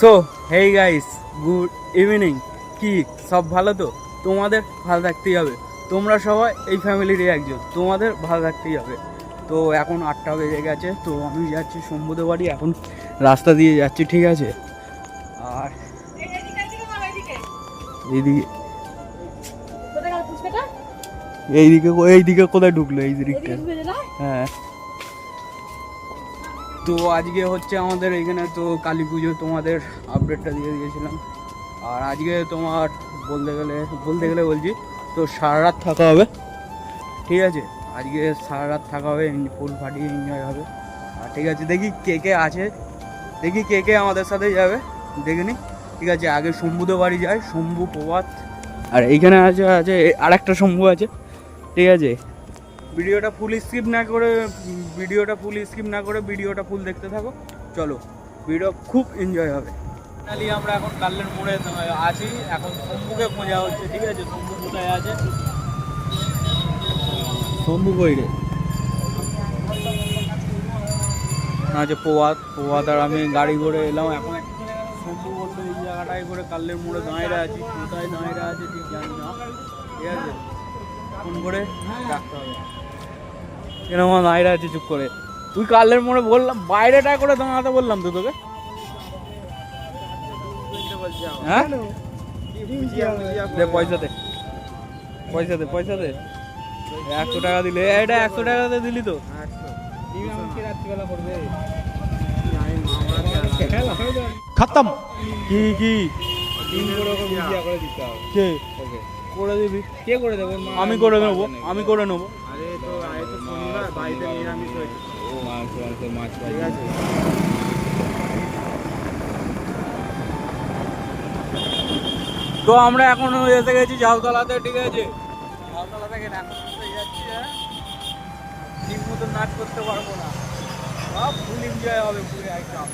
So hey guys good evening কি সব ভালো তো? তোমাদের ভালো থাকতেই হবে। তোমরা সবাই এই ফ্যামিলিরই একজন। তোমাদের ভালো থাকতেই হবে। তো এখন আটটা বেজে গেছে তো আমি যাচ্ছি শম্ভুদের বাড়ি। এখন রাস্তা দিয়ে যাচ্ছি ঠিক আছে? আর এইদিকে এইদিকে এইদিকে কোথায় ঢুকলো এই দিকটা হ্যাঁ। তো আজকে হচ্ছে আমাদের এখানে তো কালী পুজো, তোমাদের আপডেটটা দিয়ে দিয়েছিলাম। আর আজকে তোমার বলতে গেলে বলতে গেলে বলছি, তো সারা রাত থাকা হবে। ঠিক আছে? আজকে সারা রাত থাকা হবে ফুল ফাটিয়ে এনজয় হবে। আর ঠিক আছে, দেখি কে কে আছে। দেখি কে কে আমাদের সাথে যাবে। দেখে নি। ঠিক আছে, আগে শম্ভুদের বাড়ি যায় শম্ভু, প্রভাত। আর এইখানে আছে আছে আর একটা শম্ভু আছে। ঠিক আছে? ভিডিওটা ফুল স্কিপ না করে ভিডিওটা ফুল স্কিপ না করে ভিডিওটা ফুল দেখতে থাকো। চলো ভিডিও খুব এনজয় হবে। ফাইনালি আমরা এখন কাল্লের মোড়ে আছি। এখন শম্ভুকে খোঁজা হচ্ছে ঠিক আছে? শম্ভু কোথায় আছে? শম্ভু কই রে? না প্রভাত প্রভাত আর আমি গাড়ি করে এলাম এখন। শম্ভু বলল এই জায়গাটায় করে কাল্লের মোড়ে দাঁড়িয়ে আছি। কোথায় দাঁড়িয়ে আছে ঠিক জানি না। ঠিক আছে? ফোন করে রাখতে হবে। কেন আমার দাঁড়িয়ে আছে চুপ করে। তুই কালের মোড়ে বললাম বাইরেটা করে দাঁড়াতে বললাম তো তোকে। হ্যাঁ? দে পয়সা দে। পয়সা দে পয়সা দে। একশো টাকা দিলে এটা একশো টাকাতে দিলি তো। খতম। কি কি? কে? করে দিবি। কে করে দেবো? আমি করে নেব আমি করে নেব। ও মাছ মাছ মাছ ঠিক আছে। তো আমরা এখন এসে গেছি ঝাউতলাতে ঠিক আছে? ঝাউতলা থেকে যাচ্ছি হ্যাঁ? ঠিক মতো নাচ করতে পারব না। সব ফুল এনজয় হবে পুরো একদম।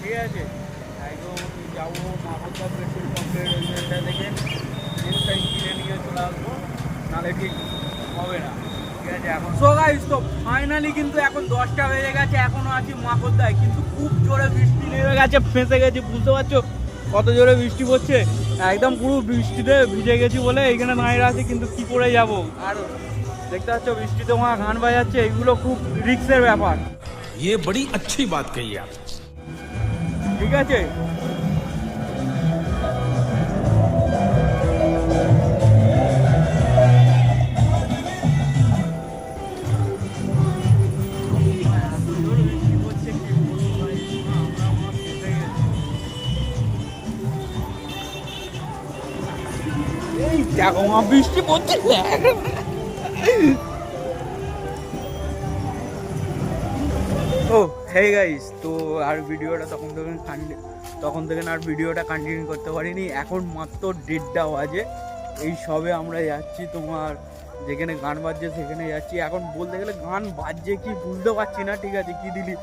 ঠিক আছে? একদম যাব মাহবুবদা পেট্রোল পাম্পের ওইটা থেকে জিনিসটা কিনে নিয়ে চলে আসব। নাহলে ঠিক হবে না। ঠিক আছে এখন সো গাইস তো ফাইনালি কিন্তু এখন দশটা বেজে গেছে এখনো আছি মাকড়দায় কিন্তু খুব জোরে বৃষ্টি নেমে গেছে ফেঁসে গেছে বুঝতে পারছো কত জোরে বৃষ্টি পড়ছে একদম পুরো বৃষ্টিতে ভিজে গেছি বলে এইখানে দাঁড়িয়ে আছি কিন্তু কি করে যাব আর দেখতে পাচ্ছ বৃষ্টিতে ওখানে গান বাজাচ্ছে এগুলো খুব রিক্সের ব্যাপার ये बड़ी अच्छी बात कही आप ঠিক আছে দেখো মা, বৃষ্টি পড়ছে। ও হে গাইস তো আর ভিডিওটা তখন কান্টি তখন থেকে আর ভিডিওটা কন্টিনিউ করতে পারিনি। এখন মাত্র দেড়টা বাজে। এই সবে আমরা যাচ্ছি তোমার যেখানে গান বাজছে সেখানে যাচ্ছি। এখন বলতে গেলে গান বাজছে কি বুঝতে পারছি না, ঠিক আছে, কি দিলি?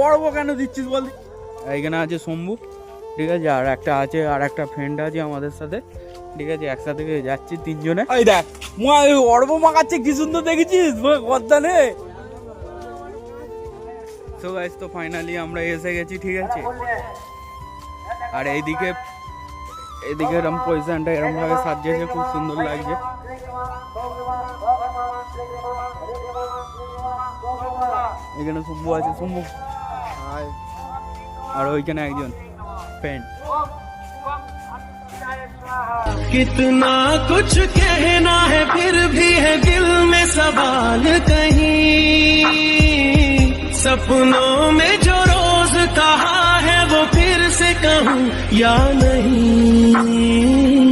ওড়বো কেন দিচ্ছিস বল এইখানে আছে শম্ভু, ঠিক আছে, আর একটা আছে, আর একটা ফ্রেন্ড আছে আমাদের সাথে। ঠিক আছে একসাথে যাচ্ছি তিনজনে। এই দেখ মা ওই অর্ব মাখাচ্ছে কি সুন্দর দেখেছিস? কথা নে। তো গাইস তো ফাইনালি আমরা এসে গেছি ঠিক আছে? আর এইদিকে এইদিকে এরম পজিশনটা এরম ভাবে সাজিয়েছে খুব সুন্দর লাগছে। এখানে শুম্ভু আছে শুম্ভু হাই আর ওইখানে একজন ফ্রেন্ড कितना कुछ कहना है, फिर भी है दिल में सवाल कहीं। सपनों में जो रोज कहा है, वो फिर से कहूँ या नहीं।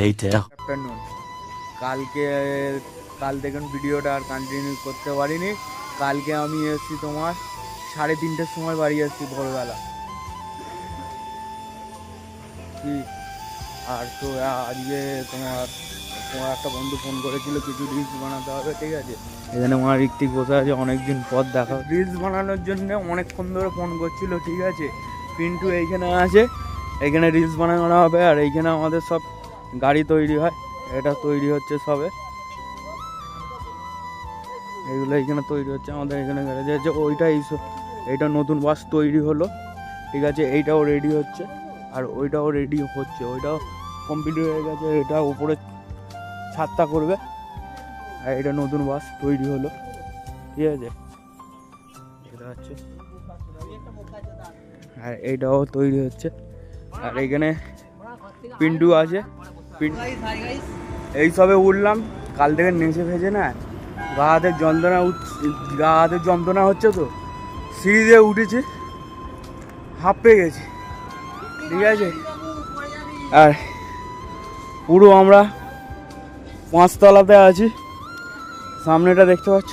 Later. আফটারনুন কালকে, কাল থেকে ভিডিওটা আর কন্টিনিউ করতে পারিনি। কালকে আমি এসেছি তোমার সাড়ে তিনটের সময় বাড়ি এসেছি ভোরবেলা। কি? আর তো, আজকে তোমার তোমার একটা বন্ধু ফোন করেছিল, কিছু রিলস বানাতে হবে, ঠিক আছে? এখানে আমার ঋত্বিক বসে আছে, অনেকদিন পর দেখা রিলস বানানোর জন্য অনেকক্ষণ ধরে ফোন করছিল, ঠিক আছে? পিন্টু এইখানে আছে, এইখানে রিলস বানানো হবে, আর এইখানে আমাদের সব গাড়ি তৈরি হয়, এটা তৈরি হচ্ছে সবে। এগুলো এখানে তৈরি হচ্ছে, আমাদের এখানে গ্যারেজে আছে ওইটা এই এইটা নতুন বাস তৈরি হলো, ঠিক আছে, এইটাও রেডি হচ্ছে, আর ওইটাও রেডি হচ্ছে, ওইটাও কমপ্লিট হয়ে গেছে, এটা উপরে ছাদটা করবে, আর এটা নতুন বাস তৈরি হলো, ঠিক আছে। এটা হচ্ছে, আর এইটাও তৈরি হচ্ছে, আর এখানে পিন্টু আছে। এই সবে উঠলাম, কাল থেকে নেচে ফেজে না, গা হাতের যন্ত্রণা গা হাতের যন্ত্রণা হচ্ছে তো, সিঁড়ি দিয়ে উঠেছি, হাঁপ গেছি। ঠিক আছে? আর পুরো আমরা পাঁচতলাতে আছি, সামনেটা দেখতে পাচ্ছ?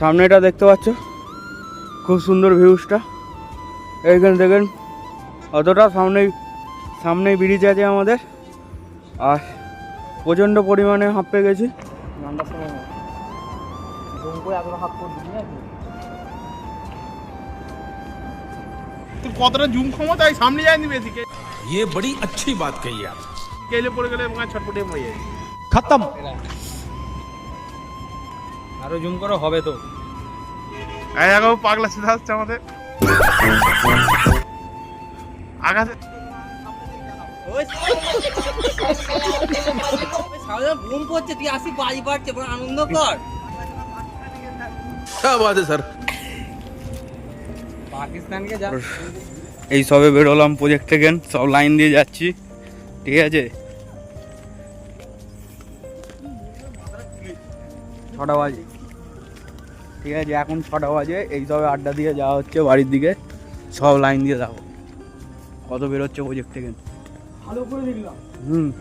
সামনেটা দেখতে পাচ্ছ? খুব সুন্দর ভিউজটা এইখানে দেখেন অতটা সামনেই সামনেই ব্রিজ আছে আমাদের আর প্রচণ্ড পরিমাণে হাঁপে গেছি তুই কতটা জুম ক্ষমতা এই সামনে যায়নি বেশি কে ये बड़ी अच्छी बात कही आप কেলে পড়ে গেলে মনে হয় ছটপটে মরে যায় खत्म আরো জুম করো হবে তো এই দেখো পাগলা সিধা আসছে আমাদের এই সবে বেরোলাম প্রজেক্ট থেকে সব লাইন দিয়ে যাচ্ছি। ঠিক আছে? ছটা বাজে। ঠিক আছে এখন ছটা বাজে। এই সবে আড্ডা দিয়ে যাওয়া হচ্ছে বাড়ির দিকে। সব লাইন দিয়ে যাব। কত বেরোচ্ছে প্রজেক্ট থেকে। ভালো করে দেখলাম। হুম।